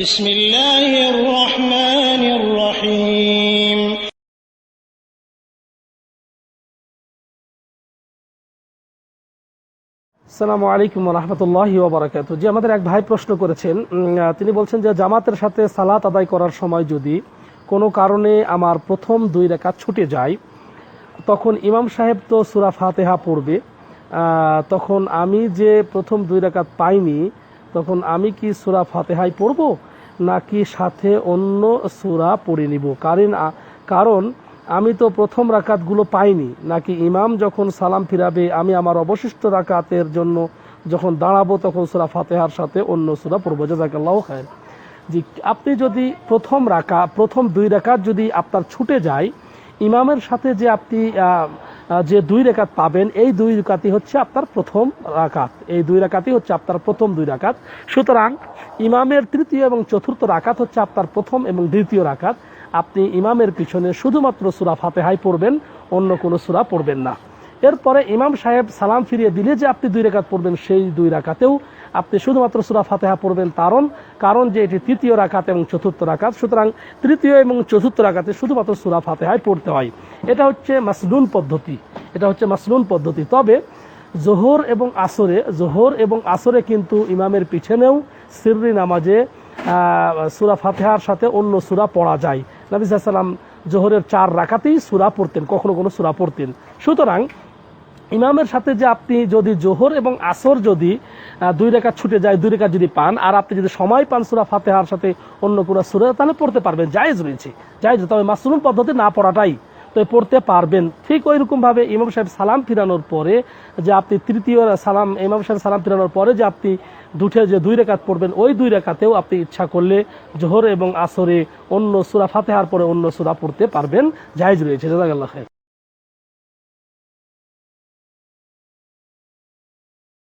بسم الله الرحمن الرحيم আসসালামু আলাইকুম রহমতুল্লাহি ওবরাকাত জি আমাদের এক ভাই প্রশ্ন করেছেন উম, আহ, তিনি বলছেন যে জামাতের সাথে সালাত আদায় করার সময় যদি কোনো কারণে আমার প্রথম দুই রেখা ছুটে যায় তখন ইমাম সাহেব তো সুরা ফাতেহা পড়বে আহ, তখন আমি যে প্রথম দুই রেখাত পাইনি তখন আমি কি সুরা ফাতেহাই পড়ব নাকি সাথে অন্য সুরা পড়ে নিব? কারণ কারণ আমি তো প্রথম রাকাতগুলো পাইনি। নাকি ইমাম যখন সালাম ফিরাবে, আমি আমার অবশিষ্ট রাকাতের জন্য যখন দাঁড়াবো তখন সুরা ফাতেহার সাথে অন্য সুরা পড়ব। জাজাকাল্লাহ খায় জি, আপনি যদি প্রথম রাকা, প্রথম দুই রাকাত যদি আপনার ছুটে যায়, ইমামের সাথে যে আপনি যে দুই রেখাত পাবেন, এই দুই রেখাতি হচ্ছে আপনার প্রথম রাকাত এই দুই রাকাতই হচ্ছে আপনার প্রথম দুই রাকাত সুতরাং ইমামের তৃতীয় এবং চতুর্থ রাকাত হচ্ছে আপনার প্রথম এবং দ্বিতীয় রাকাত আপনি ইমামের পিছনে শুধুমাত্র সুরা ফাতেহাই পড়বেন, অন্য কোনো সুরা পড়বেন না। এরপরে ইমাম সাহেব সালাম ফিরিয়ে দিলে যে আপনি দুই রাকাত পড়বেন, সেই দুই রাকাতেও আপনি শুধুমাত্র সুরা ফাতেহা পড়বেন কারণ কারণ যে এটি তৃতীয় রাকাত এবং চতুর্থ রাখাত সুতরাং তৃতীয় এবং চতুর্থ রাকাতে শুধুমাত্র সুরা ফাতেহায় পড়তে হয়। এটা হচ্ছে মাসলুন পদ্ধতি, এটা হচ্ছে মাসনুন পদ্ধতি। তবে জোহর এবং আসরে, জোহর এবং আসরে কিন্তু ইমামের পিছনেও সিররি নামাজে সুরা ফাতেহার সাথে অন্য সুরা পড়া যায়। নবী জোহরের চার রাকাতেই সুরা পড়তেন, কখনো কোনো সুরা পড়তেন। সুতরাং ইমামের সাথে যে আপনি যদি জোহর এবং আসর যদি দুই রেখা ছুটে যায়, দুই রেখা যদি পান, আর আপনি যদি সময় পান সুরা ফাতেহার সাথে অন্য কোনো সুরা, তাহলে পড়তে পারবেন। জায়েজ রয়েছে। জায়েজ তবে মাসরুম পদ্ধতি না পড়াটাই তো পড়তে পারবেন। ঠিক ওই রকমভাবে ইমাম সাহেব সালাম ফিরানোর পরে যে আপনি তৃতীয় সালাম, ইমাম সাহেব সালাম ফিরানোর পরে যে আপনি দুঠে যে দুই রেখাত পড়বেন, ওই দুই রেখাতেও আপনি ইচ্ছা করলে জোহর এবং আসরে অন্য সুরা ফাতেহার পরে অন্য সুরা পড়তে পারবেন। জায়েজ রয়েছে। জাজাকাল্লাহ